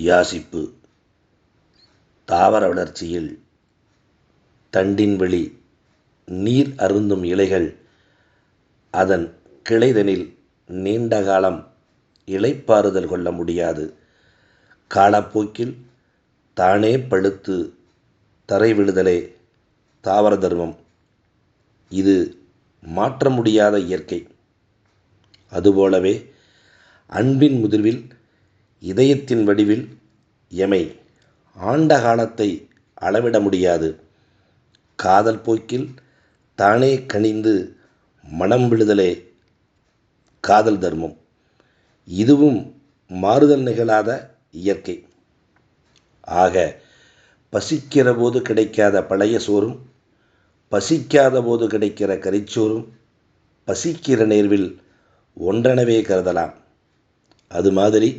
யாசிப்பு. தாவர வளர்ச்சியில் தண்டின் வெளி நீர் அருந்தும் இலைகள் அதன் கிளைதனில் நீண்ட காலம் இலைப்பாறுதல் கொள்ள முடியாது. காலப்போக்கில் தானே பழுத்து தரை விழுதலே தாவர தர்மம். இது மாற்ற முடியாத இயற்கை. அதுபோலவே அன்பின் முதிர்வில் இதயத்தின் வடிவில் எமை ஆண்ட காலத்தை அளவிட முடியாது. காதல் போக்கில் தானே கனிந்து மனம் விழுதலே காதல் தர்மம். இதுவும் மாறுதல் நிகழாத இயற்கை. ஆக பசிக்கிற போது கிடைக்காத பழைய சோறும் பசிக்காத போது கிடைக்கிற கரிச்சோறும் பசிக்கிற நேர்வில் ஒன்றெனவே கருதலாம். அது மாதிரி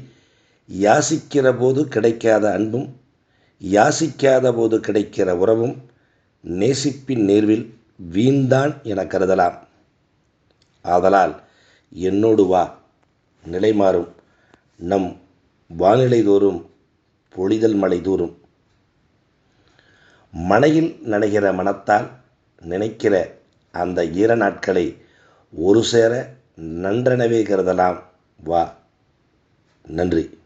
யாசிக்கிற போது கிடைக்காத அன்பும் யாசிக்காத போது கிடைக்கிற உறவும் நேசிப்பின் நேர்வில் வீண்தான் என கருதலாம். ஆதலால் என்னோடு வா நிலை மாறும். நம் வானிலை தோறும் பொழிதல் மழை தூரும் மனையில் நனைகிற மனத்தால் நினைக்கிற அந்த ஈர நாட்களை ஒரு சேர நன்றெனவே கருதலாம். வா நன்றி.